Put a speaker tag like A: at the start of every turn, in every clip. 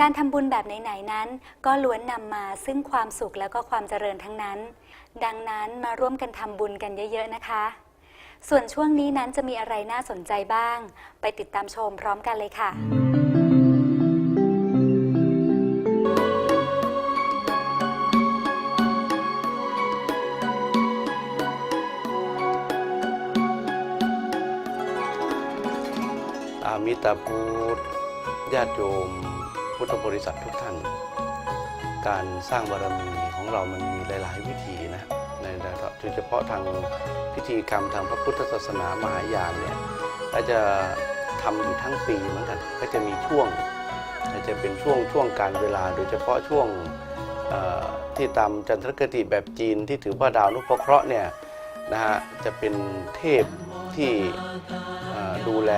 A: การทำบุญแบบไหนๆนั้น ก็ล้วนนำมาซึ่งความสุขแล้วก็ความเจริญทั้งนั้น ดังนั้นมาร่วมกันทำบุญกันเยอะ ๆ นะคะ ส่วนช่วงนี้นั้นจะมีอะไรน่าสนใจบ้าง ไปติดตามชมพร้อมกันเลยค่ะ
B: อามิตาพุทธญาติโยม พุทธบริษัททุกท่าน การสร้างบารมีของเรามันมีหลาย ๆ วิธีนะในโดยเฉพาะทางพิธีกรรมทางพระพุทธศาสนามหายานเนี่ยก็จะทำอยู่ทั้งปีเหมือนกันก็จะมีช่วงอาจจะเป็นช่วงช่วงการเวลา โดยเฉพาะช่วงที่ตามจันทรคติแบบจีนที่ถือว่าดาวนุพเคราะห์เนี่ย นะฮะจะเป็นเทพที่ดูแล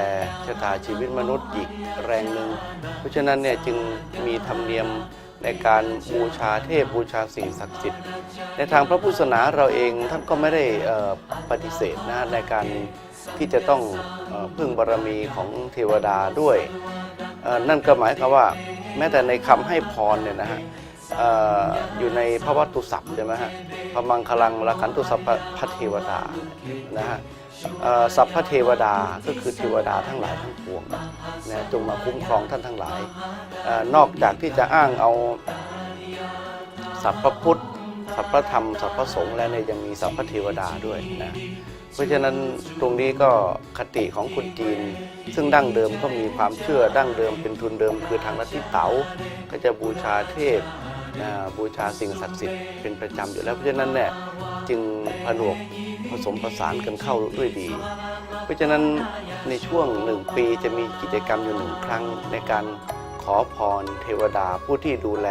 B: ชะตาชีวิตมนุษย์อีกแรงหนึ่งเพราะฉะนั้นเนี่ยจึงมีธรรมเนียมในการบูชาเทพบูชาสิ่งศักดิ์สิทธิ์ ในทางพระพุทธศาสนาเราเองท่านก็ไม่ได้ปฏิเสธนะในการที่จะต้องอพึ่งบารมีของเทวดาด้วย นั่นก็หมายความว่าแม้แต่ในคำให้พรเนี่ยนะฮะ อยู่ในพระวัตตุศัพท์ใช่ไหมฮะพระมังคลังละขันตุสัพพเทวดานะฮะสัพพเทวดาก็คือเทวดาทั้งหลายทั้งปวงนะจงมาคุ้มครองท่านทั้งหลายอนอกจากที่จะอ้างเอาสัพพะพุทธสัพพธรรมสัพพะสงฆ์แล้วเนี่ยยังมีสัพพเทวดาด้วยนะเพราะฉะนั้นตรงนี้ก็คติของคนจีน ซึ่งดั้งเดิมก็มีความเชื่อดั้งเดิมเป็นทุนเดิม คือทางลัทธิเต๋าก็จะบูชาเทพ บูชาสิ่งศักดิ์สิทธิ์เป็นประจำอยู่แล้วเพราะฉะนั้นเนี่ยจึงผนวกผสมผสานกันเข้าด้วยดี เพราะฉะนั้นในช่วงหนึ่งปีจะมีกิจกรรมอยู่หนึ่งครั้งในการขอพรเทวดาผู้ที่ดูแล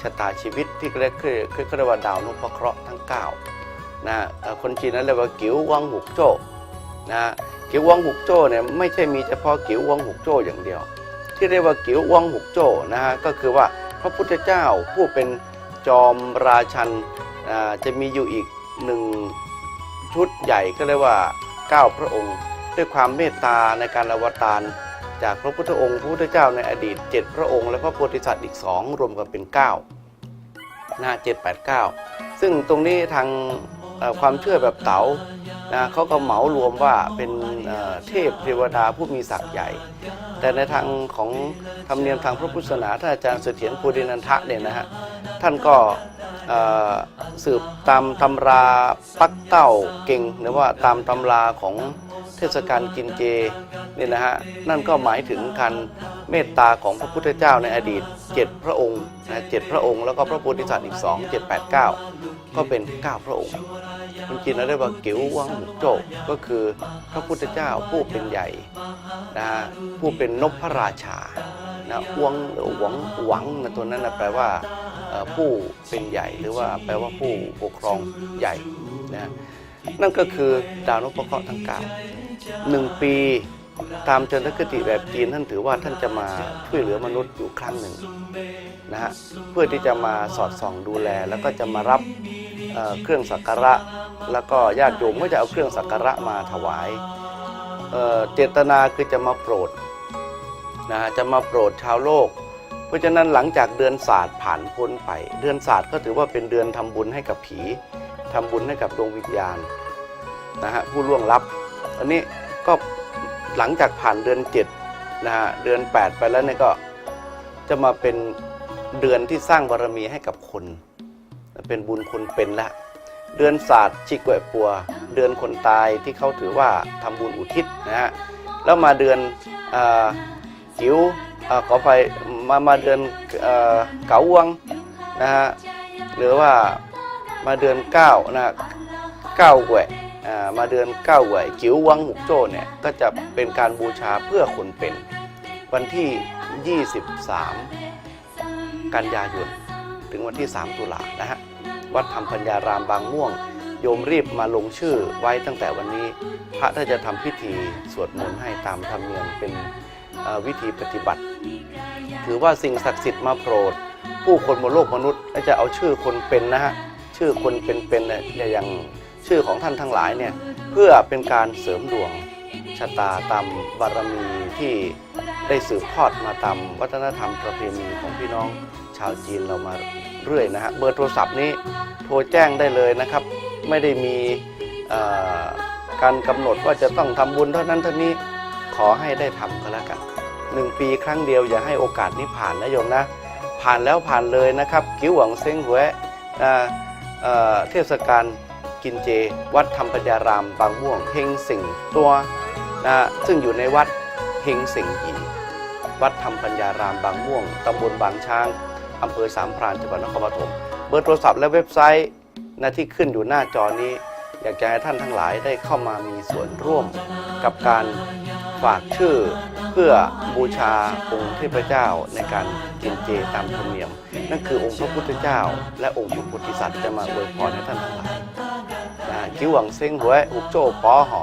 B: ชะตาชีวิตที่เรียกคือคือเรียกว่าดาวนพเคราะห์ทั้ง9นะคนจีนนั้นเรียกว่ากิ๋ววังหุกโจ้นะกิ๋ววังหุกโจ้เนี่ยไม่ใช่มีเฉพาะกิ๋ววังหุกโจ้อย่างเดียว ที่เรียกว่ากิ๋ววังหุกโจ้นะฮะก็คือว่า ระพุทธเจ้าผู้เป็นจอมราชันอ่าจะมีอยู่อีกหนึ่งชุดใหญ่ก็เรียกว่า 9 พระองค์ ด้วยความเมตตาในการอวตารจากพระพุทธองค์พระพุทธเจ้าในอดีต 7 พระองค์ และพระโพธิสัตว์อีกสองรวมกันเป็น9นะเจ็ดแปดเก้าซึ่งตรงนี้ทาง ความเชื่อแบบเต๋านะเขาก็เหมารวมว่าเป็นเทพเทวดาผู้มีศักย์ใหญ่ แต่ในทางของธรรมเนียมทางพระพุทธศาสนาท่านอาจารย์เสถียรภูดินันทะเนี่ยนะฮะท่านก็สืบตามตำราปักเต้าเก่งหรือว่าตามตำราของเทศกาลกินเจเนี่ยนะฮะนั่นก็หมายถึงการ เมตตาของพระพุทธเจ้าในอดีต 7 พระองค์นะเจ็ดพระองค์แล้วก็พระโพธิสัตว์อีก 2 7 8 9 ก็เป็น 9 พระองค์คนจีนเราเรียกว่าเก๋ววังหุกโจกก็คือพระพุทธเจ้าผู้เป็นใหญ่นะผู้เป็นนพพระราชานะอวงหรือหวังหวังนะตัวนั้นนะแปลว่าผู้เป็นใหญ่หรือว่าแปลว่าผู้ปกครองใหญ่นะนั่นก็คือดาวนพเคราะห์ทั้งเก้าหนึ่งปี ตามจันทคติแบบจีนท่านถือว่าท่านจะมาช่วยเหลือมนุษย์อยู่ครั้งหนึ่งนะฮะเพื่อที่จะมาสอดส่องดูแล แล้วก็จะมารับเเครื่องสักการะ แล้วก็ญาติโยมก็จะเอาเครื่องสักการะมาถวายเเจตนาคือจะมาโปรดนะฮะจะมาโปรดชาวโลก เพราะฉะนั้นหลังจากเดือนศาสตร์ผ่านพ้นไป เดือนศาสตร์ก็ถือว่าเป็นเดือนทำบุญให้กับผีทำบุญให้กับดวงวิญญาณนะฮะผู้ล่วงลับ อันนี้ก็ หลังจากผ่านเดือน7นะฮะเดือน 8 ไปแล้วเนี่ยก็จะมาเป็นเดือนที่สร้างบารมีให้กับคน เป็นบุญคนเป็นละ เดือนศาสตร์ชิกแหวปัว เดือนคนตายที่เขาถือว่าทำบุญอุทิศนะฮะแล้วมาเดือนเออจิ๋วอ่อขอไปมามาเดือนเอ่อเก๋าวังนะฮะหรือว่ามาเดือนเก้านะเก้าแหวะ มาเดือนเก้าแหวะจิ๋ววังหุกโจ้เนี่ยก็จะเป็นการบูชาเพื่อคนเป็น วันที่ 23 กันยายนถึงวันที่ 3 ตุลานะฮะวัดธรรมพัญญารามบางม่วง โยมรีบมาลงชื่อไว้ตั้งแต่วันนี้ พระถ้าจะทำพิธีสวดมนต์ให้ตามธรรมเนียมเป็นวิธีปฏิบัติ ถือว่าสิ่งศักดิ์สิทธิ์มาโปรด ผู้คนบนโลกมนุษย์จะเอาชื่อคนเป็นนะฮะชื่อคนเป็นๆเนี่ยอย่าง ชื่อของท่านทั้งหลายเนี่ยเพื่อเป็นการเสริมดวงชะตาตามบารมีที่ได้สืบทอดมาตามวัฒนธรรมประเพณีของพี่น้องชาวจีนเรามาเรื่อยนะฮะเบอร์โทรศัพท์นี้โทรแจ้งได้เลยนะครับ ไม่ได้มีการกำหนดว่าจะต้องทำบุญเท่านั้นเท่านี้ขอให้ได้ทำก็แล้วกันหนึ่งปีครั้งเดียวอย่าให้โอกาสนี้ผ่านนะโยมนะ ผ่านแล้วผ่านเลยนะครับ กิ้วหวังเซ้งหวยอ่าเอ่อเทศกาล กินเจ วัดธรรมปัญญารามบางม่วงเฮงสิงตัวนะซึ่งอยู่ในวัดเฮงสิงหีวัดธรรมปัญญารามบางม่วงตำบลบางช้างอำเภอสามพรานจังหวัดนครปฐมเบอร์โทรศัพท์และเว็บไซต์นะที่ขึ้นอยู่หน้าจอนี้ อยากจะให้ท่านทั้งหลายได้เข้ามามีส่วนร่วมกับการฝากชื่อเพื่อบูชาองค์เทพเจ้าในการกินเจตามธรรมเนียม นั่นคือองค์พระพุทธเจ้า และองค์พระโพธิสัตว์จะมาอวยพรให้ท่านทั้งหลาย นะคิวหวังเซ้งหวยอุกโจ้ปอหอ